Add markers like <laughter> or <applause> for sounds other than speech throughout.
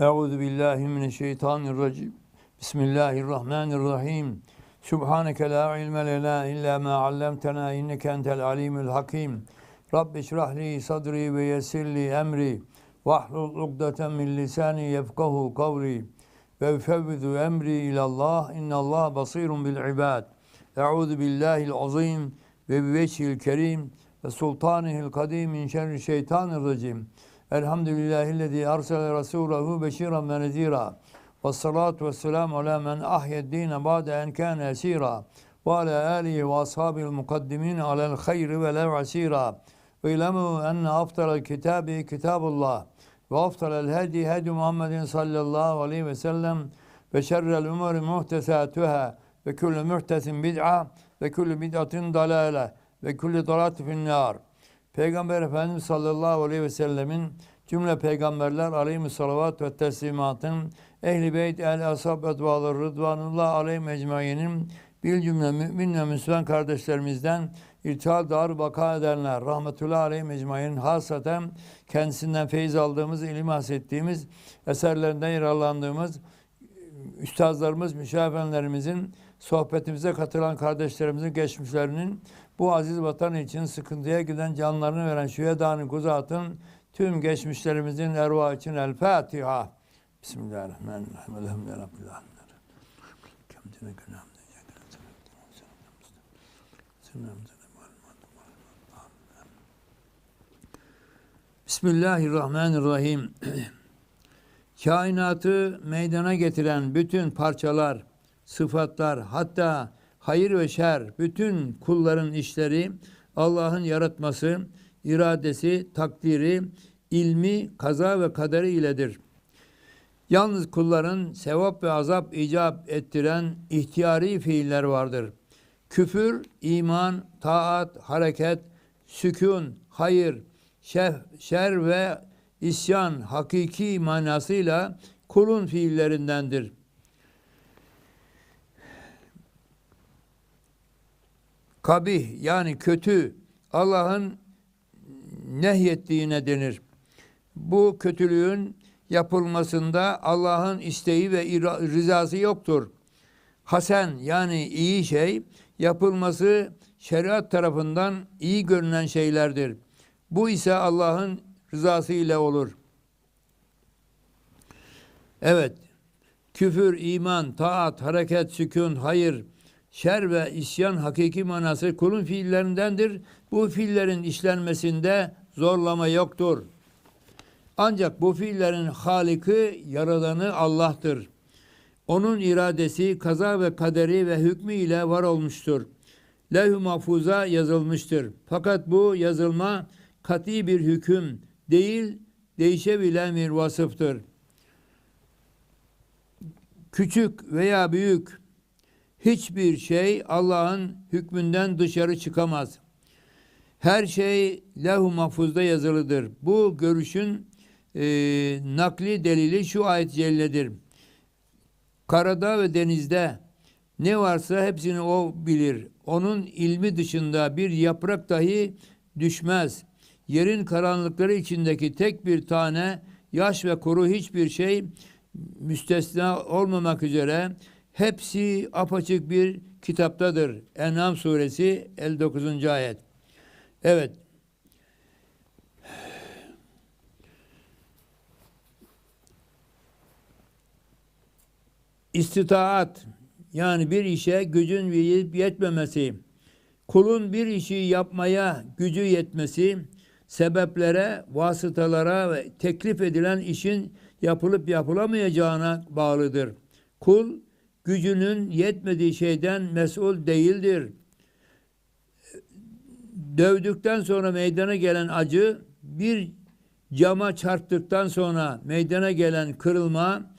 Euzu billahi mineşşeytanirracim. Bismillahirrahmanirrahim. Subhaneke la ilme lena illa ma allamtena inneke entel alimul hakim. Rabbi şrah li sadri ve yessir li emri. Vahlul ugdeten min lisani yefkahu kavli. Ve üfevvidu emri ilallah. İnnallah basirun bil ibad. Euzu billahil azim ve bi veçhil kerim ve sultanihil kadim min şerri şeytanirracim. Elhamdülillahillezî الحمد لله الذي أرسل رسوله بشيرا ونذيرا والصلاة والسلام على من أحيا الدين بعد أن كان أسيرا وعلى آله وأصحابه المقدمين على الخير ولو عسيرا اعلموا أن أفضل الكتاب كتاب الله وأفضل الهدي هدي محمد صلى الله عليه وسلم وشر الأمور محدثاتها بكل محتس بدعة بكل بدعة ضلالة بكل ضلالة في النار Peygamber Efendimiz sallallahu aleyhi ve sellemin cümle peygamberler aleyhi salavat ve teslimatın ehli beyt el ashab etbaları rıdvanullah aleyhi ecmainin bir cümle mümin ve Müslüman kardeşlerimizden irtihal dar baka edenler rahmetullahi aleyhi ecmainin hasaten kendisinden feyiz aldığımız, ilim hasrettiğimiz, eserlerinden yararlandığımız üstazlarımız, müşahefenlerimizin sohbetimize katılan kardeşlerimizin geçmişlerinin bu aziz vatan için sıkıntıya giden canlarını veren şühedanın kuzatın tüm geçmişlerimizin erva için El Fatiha. Bismillahirrahmanirrahim. Günahım Bismillahirrahmanirrahim. Kainatı meydana getiren bütün parçalar, sıfatlar, hatta hayır ve şer, bütün kulların işleri Allah'ın yaratması, iradesi, takdiri, ilmi, kaza ve kaderi iledir. Yalnız kulların sevap ve azap icap ettiren ihtiyari fiiller vardır. Küfür, iman, taat, hareket, sükun, hayır, şer, şer ve isyan hakiki manasıyla kulun fiillerindendir. Kabih yani kötü Allah'ın nehyettiğine denir. Bu kötülüğün yapılmasında Allah'ın isteği ve rızası yoktur. Hasen yani iyi şey yapılması şeriat tarafından iyi görünen şeylerdir. Bu ise Allah'ın rızası ile olur. Evet, küfür, iman, taat, hareket, sükun, hayır, şer ve isyan hakiki manası kulun fiillerindendir. Bu fiillerin işlenmesinde zorlama yoktur. Ancak bu fiillerin haliki, yaradanı Allah'tır. Onun iradesi, kaza ve kaderi ve hükmü ile var olmuştur. Levh-i mahfuza yazılmıştır. Fakat bu yazılma kati bir hüküm değil, değişebilen bir vasıftır. Küçük veya büyük hiçbir şey Allah'ın hükmünden dışarı çıkamaz. Her şey levh-u mahfuzda yazılıdır. Bu görüşün e, nakli delili şu ayet celledir. Karada ve denizde ne varsa hepsini o bilir. Onun ilmi dışında bir yaprak dahi düşmez. Yerin karanlıkları içindeki tek bir tane yaş ve kuru hiçbir şey müstesna olmamak üzere hepsi apaçık bir kitaptadır. En'am suresi 59. ayet. Evet. İstitaat yani bir işe gücün yetmemesi, kulun bir işi yapmaya gücü yetmesi, sebeplere, vasıtalara ve teklif edilen işin yapılıp yapılamayacağına bağlıdır. Kul gücünün yetmediği şeyden mesul değildir. Dövdükten sonra meydana gelen acı bir cama çarptıktan sonra meydana gelen kırılma,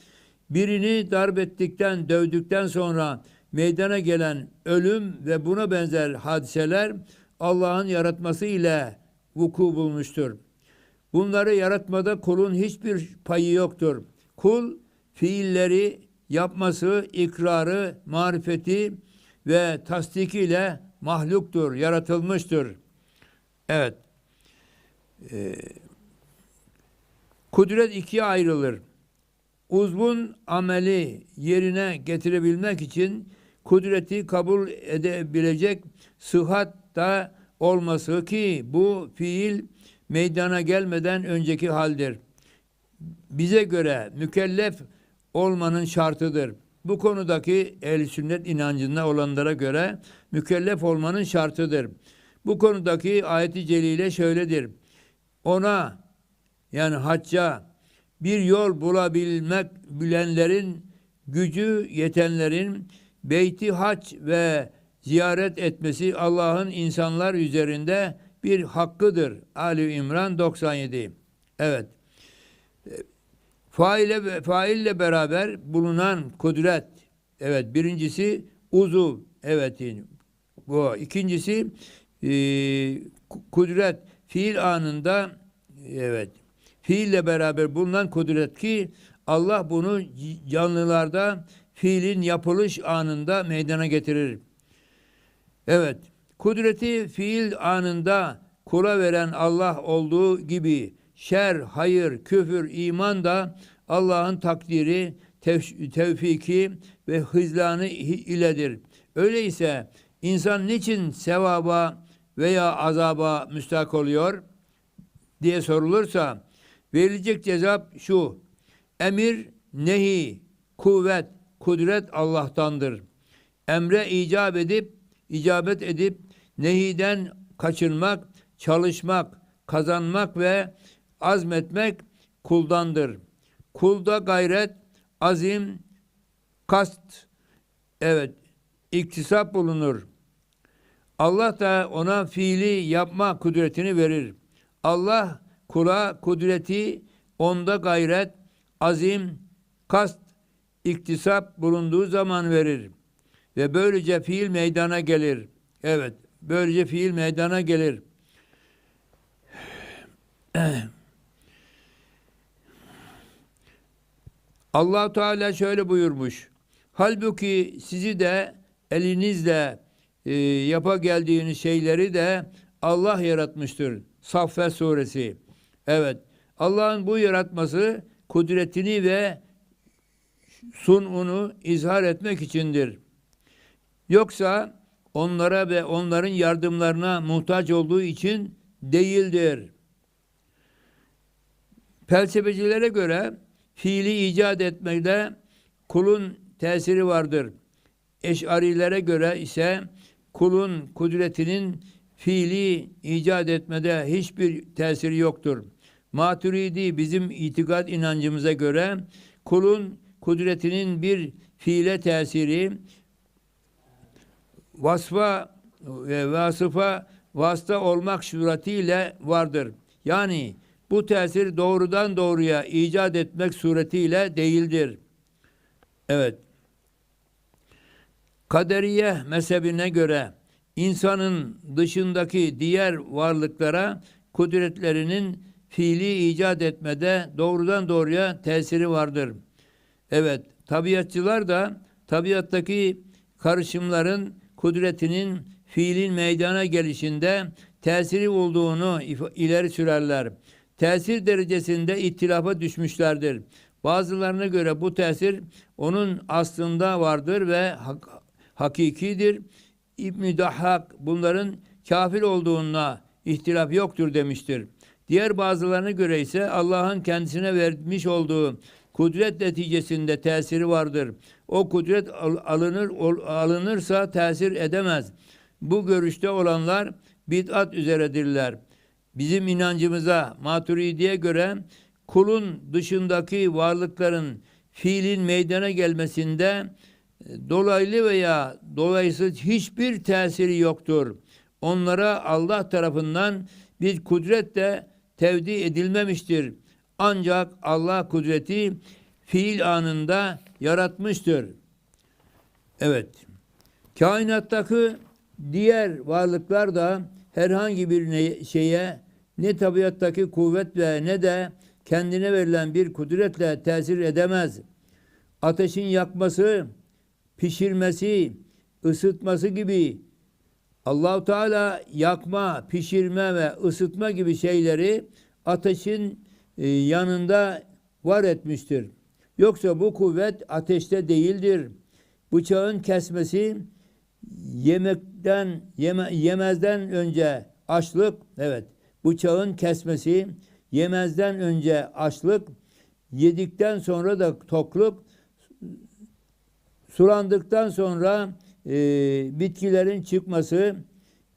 birini darbettikten, dövdükten sonra meydana gelen ölüm ve buna benzer hadiseler Allah'ın yaratması ile vuku bulmuştur. Bunları yaratmada kulun hiçbir payı yoktur. Kul fiilleri yapması, ikrarı, marifeti ve tasdikiyle mahluktur, yaratılmıştır. Evet. Ee, kudret ikiye ayrılır. uzvun ameli yerine getirebilmek için kudreti kabul edebilecek sıhhatta olması ki bu fiil meydana gelmeden önceki haldir. Bize göre mükellef olmanın şartıdır. Bu konudaki ehl sünnet inancında olanlara göre mükellef olmanın şartıdır. Bu konudaki ayeti celile şöyledir. Ona yani hacca bir yol bulabilmek bilenlerin gücü yetenlerin beyti hac ve ziyaret etmesi Allah'ın insanlar üzerinde bir hakkıdır. Ali İmran 97. Evet. Faile faille beraber bulunan kudret. Evet, birincisi uzuv. Evet. Bu ikincisi e, kudret fiil anında evet fiille beraber bulunan kudret ki Allah bunu canlılarda fiilin yapılış anında meydana getirir. Evet, kudreti fiil anında kula veren Allah olduğu gibi şer, hayır, küfür, iman da Allah'ın takdiri, tev- tevfiki ve hızlanı iledir. Öyleyse insan niçin sevaba veya azaba müstahak oluyor diye sorulursa verilecek cevap şu. Emir, nehi, kuvvet, kudret Allah'tandır. Emre icap edip, icabet edip nehiden kaçınmak, çalışmak, kazanmak ve azmetmek kuldandır. Kulda gayret, azim, kast, evet, iktisap bulunur. Allah da ona fiili yapma kudretini verir. Allah kula kudreti, onda gayret, azim, kast, iktisap bulunduğu zaman verir. Ve böylece fiil meydana gelir. Evet, böylece fiil meydana gelir. <clears throat> allah Teala şöyle buyurmuş. Halbuki sizi de elinizle e, yapa geldiğiniz şeyleri de Allah yaratmıştır. Saffet suresi. Evet. Allah'ın bu yaratması kudretini ve sununu izhar etmek içindir. Yoksa onlara ve onların yardımlarına muhtaç olduğu için değildir. Felsefecilere göre fiili icat etmekte kulun tesiri vardır. Eşarilere göre ise kulun kudretinin fiili icat etmede hiçbir tesiri yoktur. Maturidi bizim itikat inancımıza göre kulun kudretinin bir fiile tesiri vasfa ve vasıfa vasıta olmak suretiyle vardır. Yani bu tesir doğrudan doğruya icat etmek suretiyle değildir. Evet. Kaderiye mezhebine göre insanın dışındaki diğer varlıklara kudretlerinin fiili icat etmede doğrudan doğruya tesiri vardır. Evet, tabiatçılar da tabiattaki karışımların kudretinin fiilin meydana gelişinde tesiri olduğunu ileri sürerler. Tesir derecesinde ittilafa düşmüşlerdir. Bazılarına göre bu tesir onun aslında vardır ve hak, hakikidir. İbn-i Dahhak bunların kafir olduğuna ihtilaf yoktur demiştir. Diğer bazılarına göre ise Allah'ın kendisine vermiş olduğu kudret neticesinde tesiri vardır. O kudret alınır alınırsa tesir edemez. Bu görüşte olanlar bid'at üzeredirler. Bizim inancımıza Maturidi'ye göre kulun dışındaki varlıkların fiilin meydana gelmesinde e, dolaylı veya dolaysız hiçbir tesiri yoktur. Onlara Allah tarafından bir kudret de tevdi edilmemiştir. Ancak Allah kudreti fiil anında yaratmıştır. Evet. Kainattaki diğer varlıklar da herhangi bir şeye ne tabiattaki kuvvet ve ne de kendine verilen bir kudretle tesir edemez. Ateşin yakması, pişirmesi, ısıtması gibi Allahu Teala yakma, pişirme ve ısıtma gibi şeyleri ateşin e, yanında var etmiştir. Yoksa bu kuvvet ateşte değildir. Bıçağın kesmesi yemekten yeme, yemezden önce açlık evet bıçağın kesmesi yemezden önce açlık yedikten sonra da tokluk sulandıktan sonra e, bitkilerin çıkması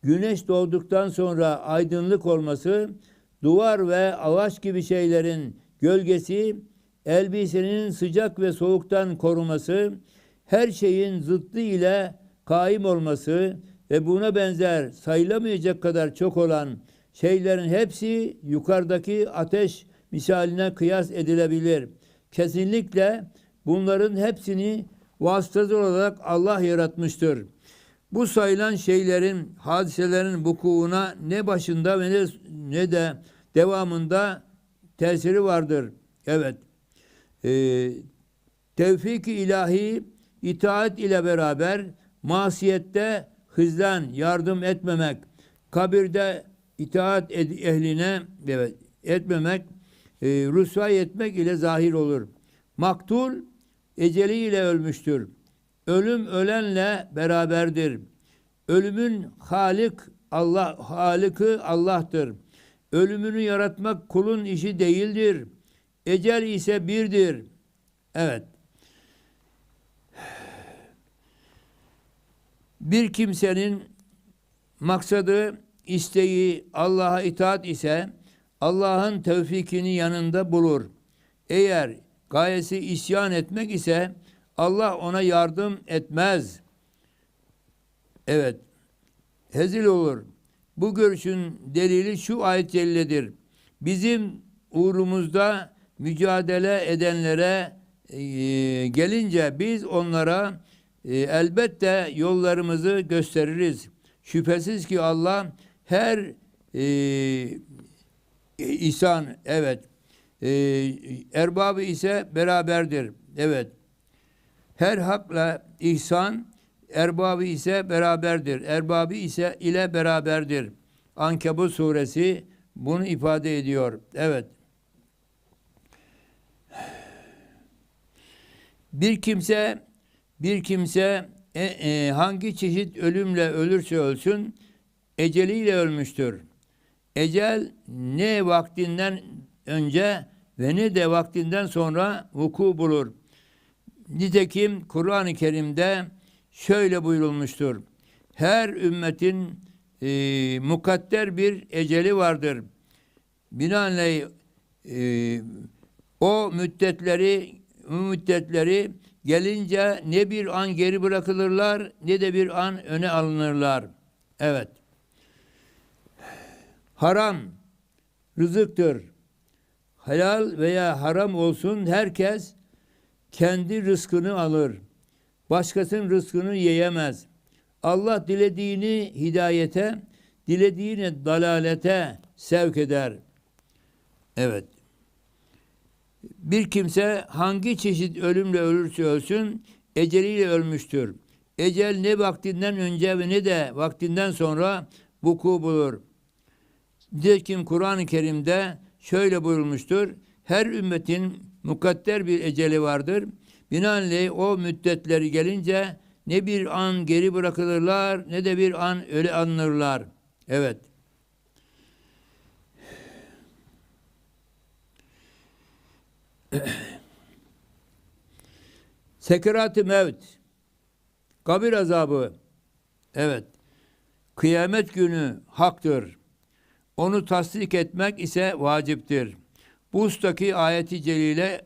güneş doğduktan sonra aydınlık olması duvar ve ağaç gibi şeylerin gölgesi elbisenin sıcak ve soğuktan koruması her şeyin zıttı ile kaim olması ve buna benzer sayılamayacak kadar çok olan şeylerin hepsi yukarıdaki ateş misaline kıyas edilebilir. Kesinlikle bunların hepsini vasıtası olarak Allah yaratmıştır. Bu sayılan şeylerin, hadiselerin vukuuna ne başında ve ne de devamında tesiri vardır. Evet. Ee, tevfik-i ilahi itaat ile beraber masiyette hızlan yardım etmemek, kabirde itaat ed- ehline evet, etmemek, e, rüsvay etmek ile zahir olur. Maktul eceliyle ölmüştür. Ölüm ölenle beraberdir. Ölümün halik Allah halikı Allah'tır. Ölümünü yaratmak kulun işi değildir. Ecel ise birdir. Evet. Bir kimsenin maksadı, isteği Allah'a itaat ise Allah'ın tevfikini yanında bulur. Eğer gayesi isyan etmek ise Allah ona yardım etmez. Evet. Hezil olur. Bu görüşün delili şu ayet celledir. Bizim uğrumuzda mücadele edenlere e, gelince biz onlara e, elbette yollarımızı gösteririz. Şüphesiz ki Allah her e, İhsan evet. Ee, erbabı ise beraberdir. Evet. Her hakla ihsan erbabı ise beraberdir. Erbabı ise ile beraberdir. Ankebut suresi bunu ifade ediyor. Evet. Bir kimse bir kimse e, e, hangi çeşit ölümle ölürse ölsün eceliyle ölmüştür. Ecel ne vaktinden önce ve ne de vaktinden sonra vuku bulur. Nitekim Kur'an-ı Kerim'de şöyle buyurulmuştur. Her ümmetin e, mukadder bir eceli vardır. Binaenaleyh e, o müddetleri o müddetleri gelince ne bir an geri bırakılırlar ne de bir an öne alınırlar. Evet. Haram rızıktır. Helal veya haram olsun herkes kendi rızkını alır. Başkasının rızkını yiyemez. Allah dilediğini hidayete, dilediğini dalalete sevk eder. Evet. Bir kimse hangi çeşit ölümle ölürse ölsün, eceliyle ölmüştür. Ecel ne vaktinden önce ve ne de vaktinden sonra vuku bulur. Nitekim Kur'an-ı Kerim'de şöyle buyurulmuştur. Her ümmetin mukadder bir eceli vardır. Binaenaleyh o müddetleri gelince ne bir an geri bırakılırlar ne de bir an öyle anılırlar. Evet. <clears throat> Sekerat-ı mevt, kabir azabı, evet, kıyamet günü haktır. Onu tasdik etmek ise vaciptir. Bu ustaki ayeti celile